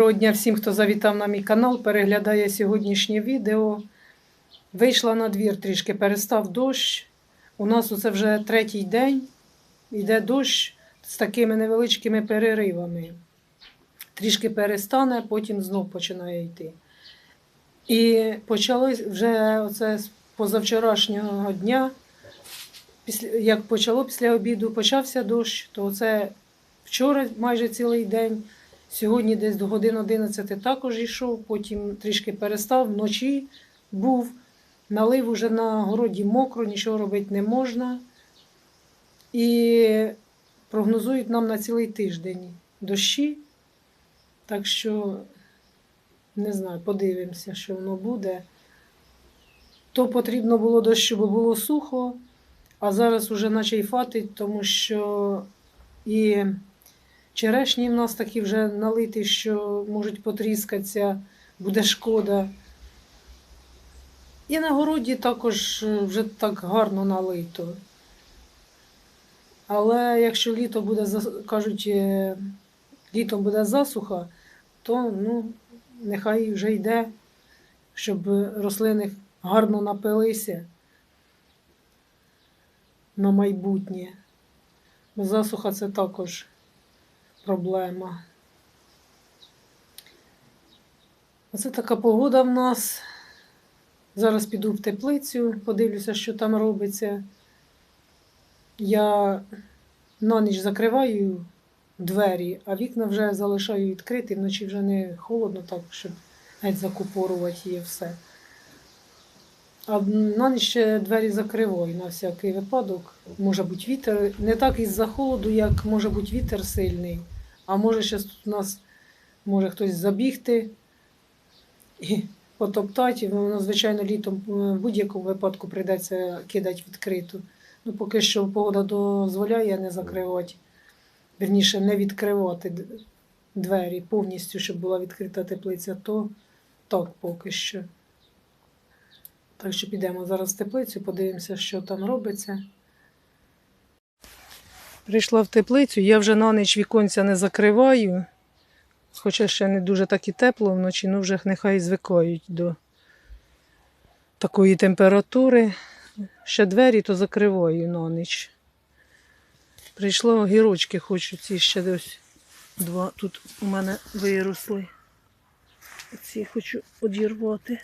Доброго дня всім, хто завітав на мій канал, переглядає сьогоднішнє відео. Вийшла на двір трішки, перестав дощ. У нас оце вже третій день. Йде дощ з такими невеличкими переривами. Трішки перестане, потім знов починає йти. І почалось вже оце з позавчорашнього дня, як почало після обіду, почався дощ, то це вчора майже цілий день. Сьогодні десь до годин 11 також йшов, потім трішки перестав, вночі був, налив уже на городі мокро, нічого робити не можна. І прогнозують нам на цілий тиждень дощі. Так що, не знаю, подивимося, що воно буде. То потрібно було дощу, бо було сухо, а зараз уже наче й фатить, тому що і Черешні в нас такі вже налиті, що можуть потріскатися, буде шкода. І на городі також е, вже так гарно налито. Але якщо літо буде, кажуть, е, літом буде засуха, то ну, нехай вже йде, щоб рослини гарно напилися на майбутнє. Засуха це також проблема. Оце така погода в нас. Зараз піду в теплицю, подивлюся, що там робиться. Я на ніч закриваю двері, а вікна вже залишаю відкриті, вночі вже не холодно, так, щоб геть закупорувати її все. А на ніч ще двері закриваю на всякий випадок. Може бути вітер. Не так із-за холоду, як може бути вітер сильний. А може зараз тут у нас може хтось забігти і потоптати. І Воно, звичайно, літом е, в будь-якому випадку прийдеться кидати відкриту. Ну, поки що погода дозволяє не закривати, верніше, не відкривати двері повністю, щоб була відкрита теплиця, то так поки що. Так що підемо зараз в теплицю, подивимося, що там робиться. Прийшла в теплицю, я вже на ніч віконця не закриваю, хоча ще не дуже так і тепло вночі, ну вже нехай звикають до такої температури. Ще двері то закриваю на ніч. Прийшла огірочки, хочу ці ще десь два тут у мене виросли. Ці хочу одірвати,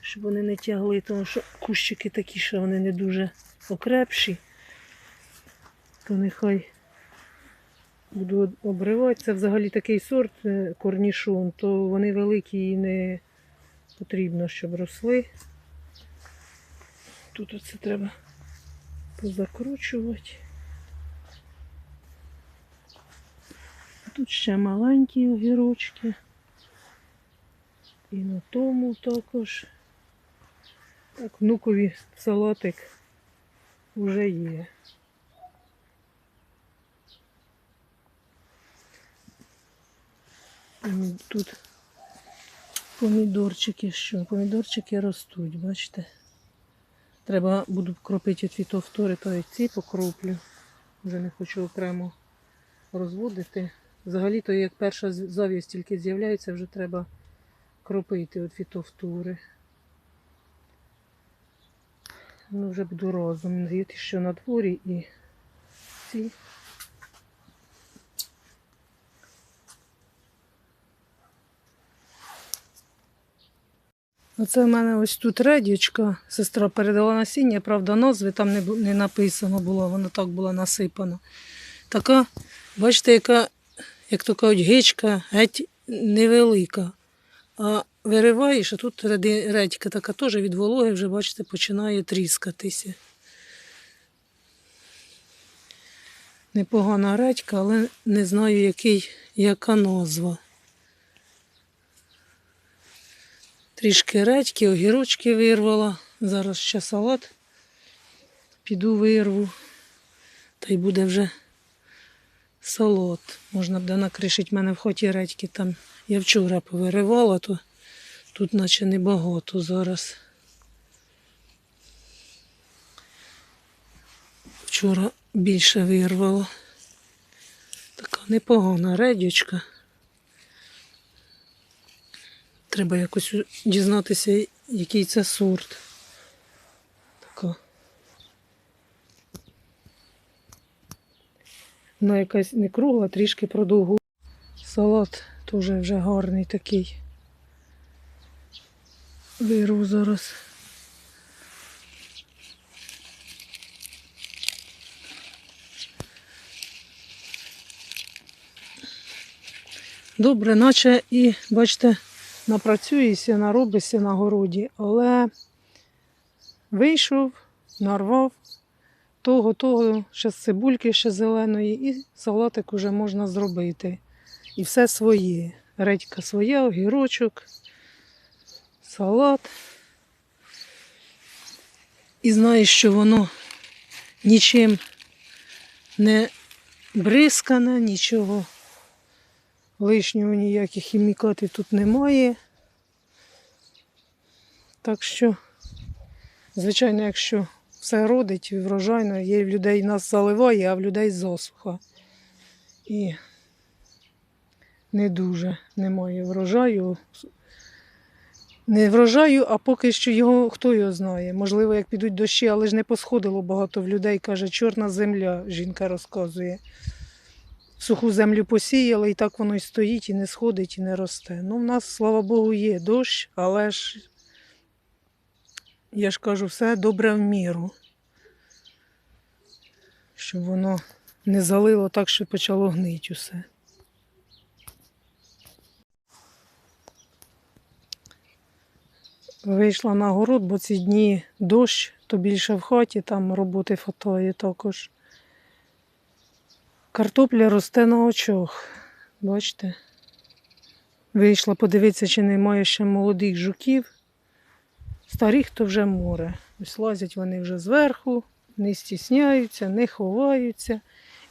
щоб вони не тягли, тому що кущики такі, що вони не дуже окрепші то нехай буду обривати. Це взагалі такий сорт е, корнішон, то вони великі і не потрібно, щоб росли. Тут оце треба позакручувати. Тут ще маленькі огірочки. І на тому також. Так, внукові салатик вже є. Тут помідорчики, що? Помідорчики ростуть, бачите? Треба буду кропити от фітофтори, то і ці покроплю. Вже не хочу окремо розводити. Взагалі-то як перша з- завість тільки з'являється, вже треба кропити от фітофтори. Ну, вже буду разом. Надіяти, що на дворі і ці. Оце в мене ось тут редічка. Сестра передала насіння, правда, назви там не, не написано було, воно так було насипано. Така, бачите, яка, як то кажуть, гичка геть невелика. А вириваєш, а тут редька така теж від вологи вже, бачите, починає тріскатися. Непогана редька, але не знаю, який, яка назва. Трішки редьки, огірочки вирвала. Зараз ще салат. Піду вирву. Та й буде вже салат. Можна буде накришити в мене в хоті редьки. Там я вчора повиривала, то тут наче небагато зараз. Вчора більше вирвала. Така непогана редючка. Треба якось дізнатися, який це сорт. Така. Вона якась не кругла, трішки продовгу. Салат теж вже гарний такий. Вирву зараз. Добре, наче і, бачите, напрацюєшся, наробишся на городі, але вийшов, нарвав того, того, ще з цибульки ще зеленої, і салатик уже можна зробити. І все своє. Редька своя, огірочок, салат. І знаєш, що воно нічим не бризкане, нічого лишнього ніяких хімікатів тут немає. Так що, звичайно, якщо все родить врожайно, є в людей нас заливає, а в людей засуха. І не дуже немає врожаю. Не врожаю, а поки що його хто його знає. Можливо, як підуть дощі, але ж не посходило багато в людей. Каже, чорна земля, жінка розказує. Суху землю посіяли, і так воно і стоїть, і не сходить, і не росте. Ну, в нас, слава Богу, є дощ, але ж, я ж кажу, все добре в міру. Щоб воно не залило так, що почало гнить усе. Вийшла на город, бо ці дні дощ, то більше в хаті, там роботи фотої також. Картопля росте на очах. Бачите? Вийшла подивитися, чи немає ще молодих жуків. Старих то вже море. Ось лазять вони вже зверху, не стісняються, не ховаються.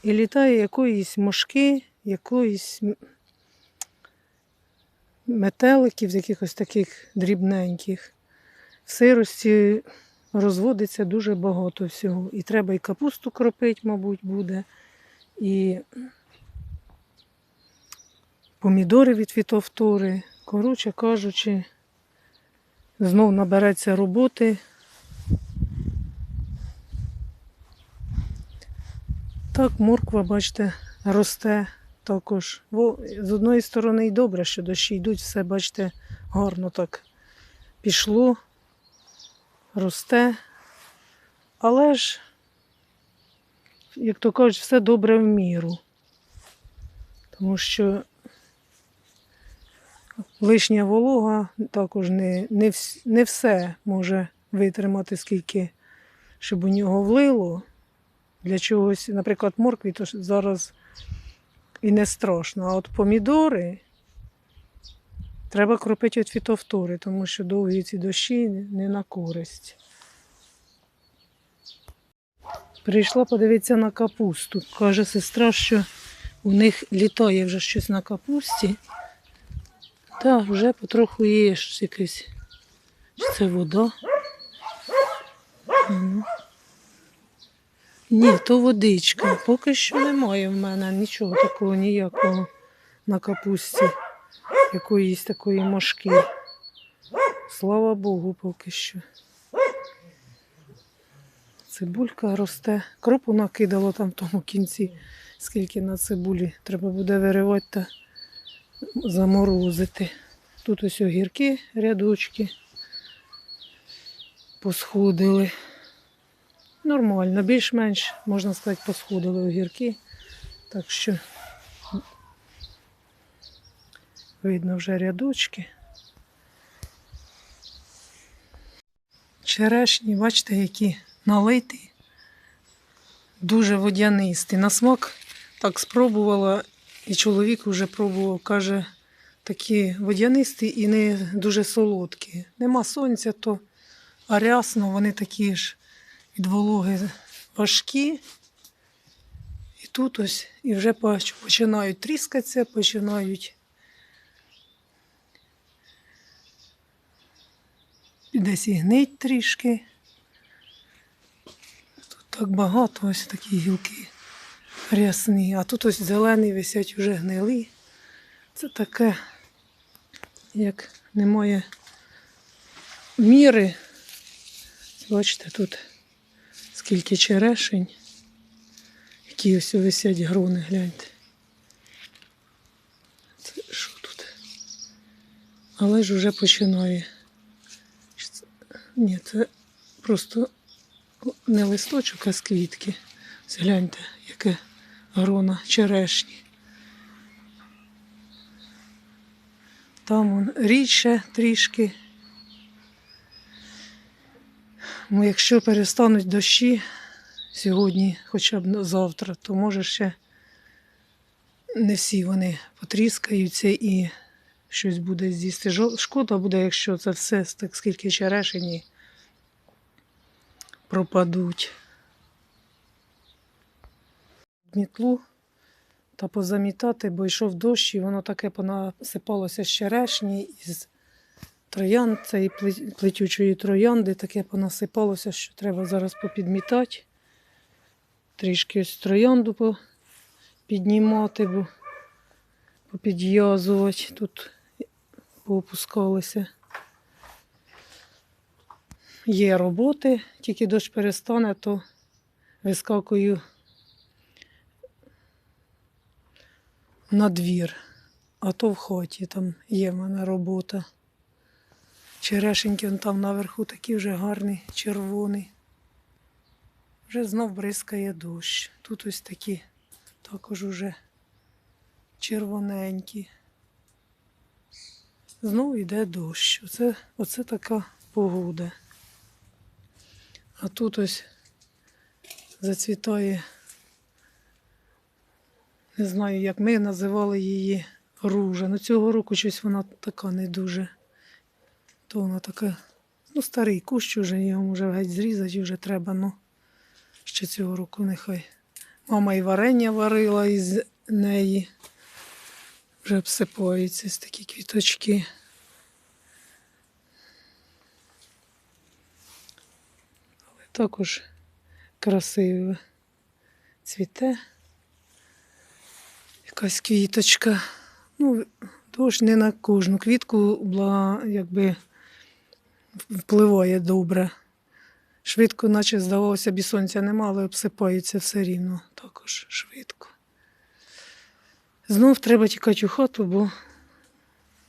І літає якоїсь мошки, якоїсь метеликів, якихось таких дрібненьких. В сирості розводиться дуже багато всього. І треба і капусту кропити, мабуть, буде і помідори від фітофтори. Коротше кажучи, знов набереться роботи. Так, морква, бачите, росте також. Во, з одної сторони і добре, що дощі йдуть, все, бачите, гарно так пішло, росте. Але ж як то кажуть, все добре в міру. Тому що лишня волога також не, не, не все може витримати, скільки, щоб у нього влило. Для чогось, наприклад, моркві, то зараз і не страшно. А от помідори треба кропити від фітофтори, тому що довгі ці дощі не на користь. Прийшла подивитися на капусту. Каже сестра, що у них літає вже щось на капусті. Та вже потроху є якесь. Це вода? Ну. Ні, то водичка. Поки що немає в мене нічого такого ніякого на капусті. Якоїсь такої мошки. Слава Богу, поки що. Цибулька росте. Кропу накидало там в тому кінці, скільки на цибулі. Треба буде виривати та заморозити. Тут ось огірки, рядочки посходили. Нормально, більш-менш, можна сказати, посходили огірки. Так що видно вже рядочки. Черешні, бачите, які налиті, дуже водянисті. На смак так спробувала, і чоловік вже пробував, каже, такі водянисті і не дуже солодкі. Нема сонця, то а рясно, вони такі ж від вологи важкі. І тут ось і вже починають тріскатися, починають десь і гнить трішки. Так багато ось такі гілки рясні, а тут ось зелені висять вже гнилі. Це таке, як немає міри. Бачите, тут скільки черешень, які ось висять грони, гляньте. Це що тут? Але ж уже починає. Ні, це просто не листочок, а з квітки. Ось Гляньте, яке грона черешні. Там он рідше трішки. Ну, якщо перестануть дощі сьогодні, хоча б завтра, то може ще не всі вони потріскаються і щось буде з'їсти. Шкода буде, якщо це все так скільки черешені пропадуть. Мітлу та позамітати, бо йшов дощ, і воно таке понасипалося з черешні із троянд, цієї плетючої троянди, таке понасипалося, що треба зараз попідмітати. Трішки ось троянду піднімати, бо попідв'язувати. Тут поопускалися. Є роботи, тільки дощ перестане, то вискакую на двір, а то в хаті там є в мене робота. Черешеньки он там наверху такі вже гарні, червоні. Вже знов бризкає дощ. Тут ось такі також уже червоненькі. Знову йде дощ. Оце, оце така погода. А тут ось зацвітає, не знаю, як ми називали її ружа. Ну цього року щось вона така не дуже. То вона така, ну, старий кущ уже, його може геть зрізати вже треба, ну ще цього року нехай. Мама і варення варила із неї. Вже обсипаються такі квіточки. Також красиво цвіте. Якась квіточка. Ну, тож не на кожну квітку була, якби впливає добре. Швидко, наче здавалося, б і сонця нема, але обсипається все рівно також швидко. Знов треба тікати у хату, бо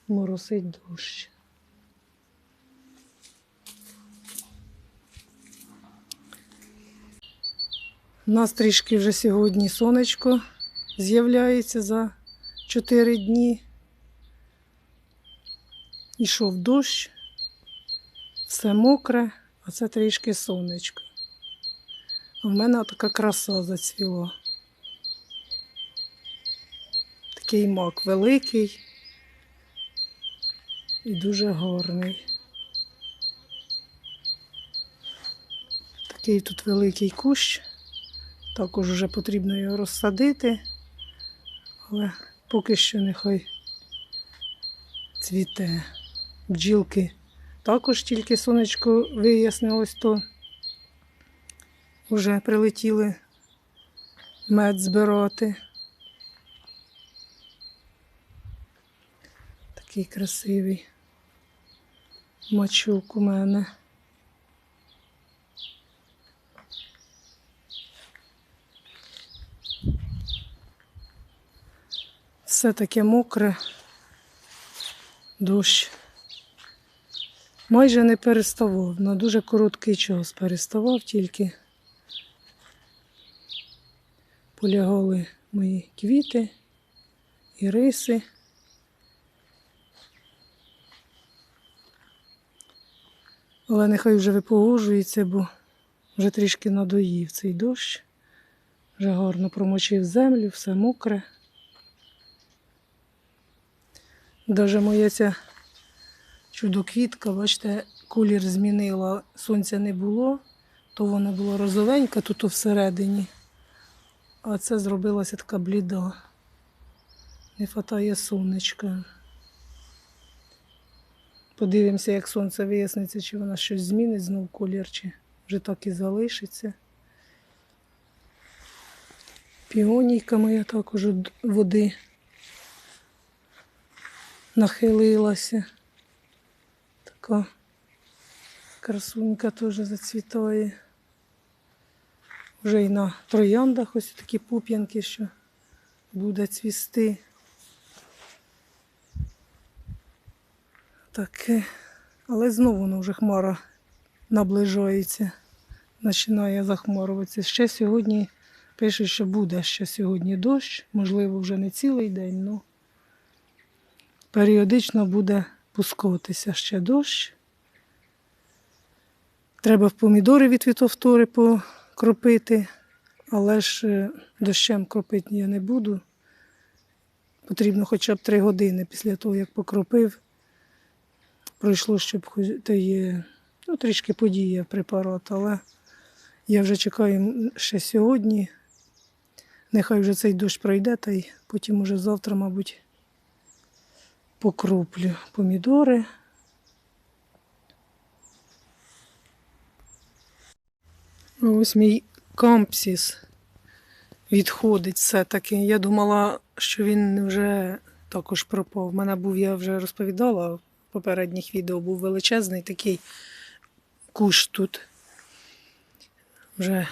моросить дощ. У нас трішки вже сьогодні сонечко з'являється за 4 дні. Ішов дощ, все мокре, а це трішки сонечко. В мене така краса зацвіла. Такий мак великий і дуже гарний. Такий тут великий кущ. Також вже потрібно його розсадити, але поки що нехай цвіте. Бджілки також тільки сонечко вияснилось, то вже прилетіли мед збирати. Такий красивий мачук у мене. Все таке мокре, дощ. Майже не переставав, на дуже короткий час переставав тільки. Полягали мої квіти і риси. Але нехай вже випогоджується, бо вже трішки надоїв цей дощ. Вже гарно промочив землю, все мокре. Даже моя ця чудо-квітка, бачите, колір змінила, сонця не було, то вона була розовенька тут всередині, а це зробилася така бліда. Не хватає сонечка. Подивимося, як сонце виясниться, чи вона щось змінить знов колір, чи вже так і залишиться. Піонійка моя також води нахилилася. така красунька теж зацвітає. Вже і на трояндах ось такі пуп'янки, що буде цвісти. Таке. Але знову воно вже хмара наближається, починає захмарюватися. Ще сьогодні пишуть, що буде ще сьогодні дощ, можливо, вже не цілий день, але періодично буде пускатися ще дощ. Треба в помідори від фітофтори покропити, але ж е, дощем кропити я не буду. Потрібно хоча б три години після того, як покропив. Пройшло, щоб та є, ну, трішки подіяв препарат, але я вже чекаю ще сьогодні. Нехай вже цей дощ пройде, та й потім уже завтра, мабуть, покроплю помідори. Ну, Ось мій кампсіс відходить все-таки. Я думала, що він вже також пропав. У мене був, я вже розповідала в попередніх відео, був величезний такий кущ тут. Вже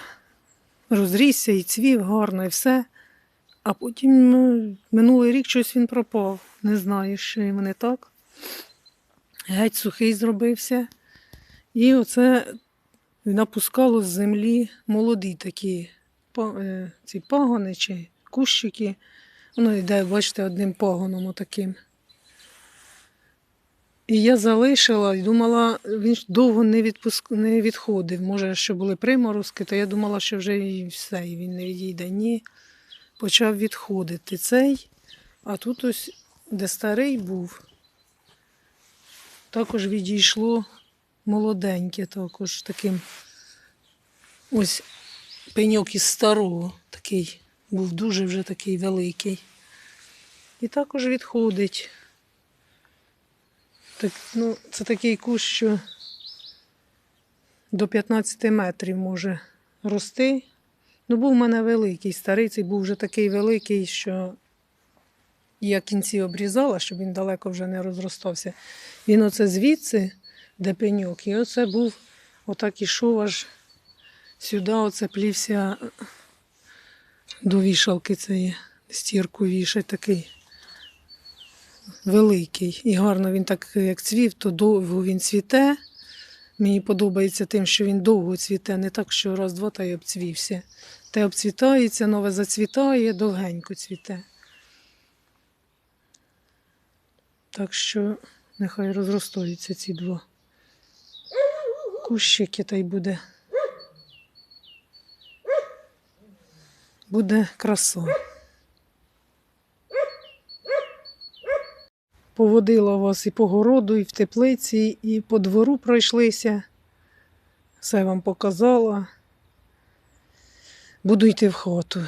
розрісся і цвів гарно, і все. А потім ну, минулий рік щось він пропав. Не знаю, що йому не так. Геть сухий зробився. І оце напускало з землі молоді такі е, ці пагони чи кущики. Воно йде, бачите, одним пагоном отаким. І я залишила і думала, він довго не, відпуск... не відходив. Може, що були приморозки, то я думала, що вже і все, і він не відійде. Ні, почав відходити цей. А тут ось, де старий був, також відійшло молоденьке, також таким ось пеньок із старого, такий був дуже вже такий великий. І також відходить. Так, ну, це такий кущ, що до 15 метрів може рости. Ну, був у мене великий, старий цей був вже такий великий, що я кінці обрізала, щоб він далеко вже не розростався. Він оце звідси, де пеньок, і оце був, отак ішов аж сюди, оце плівся до вішалки цієї, стірку вішать такий великий. І гарно він так, як цвів, то довго він цвіте. Мені подобається тим, що він довго цвіте, не так, що раз-два та й обцвівся. Те обцвітається, нове зацвітає, довгенько цвіте. Так що нехай розростаються ці два кущики, та й буде. Буде краса. Поводила вас і по городу, і в теплиці, і по двору пройшлися. Все вам показала. Буду йти в хату.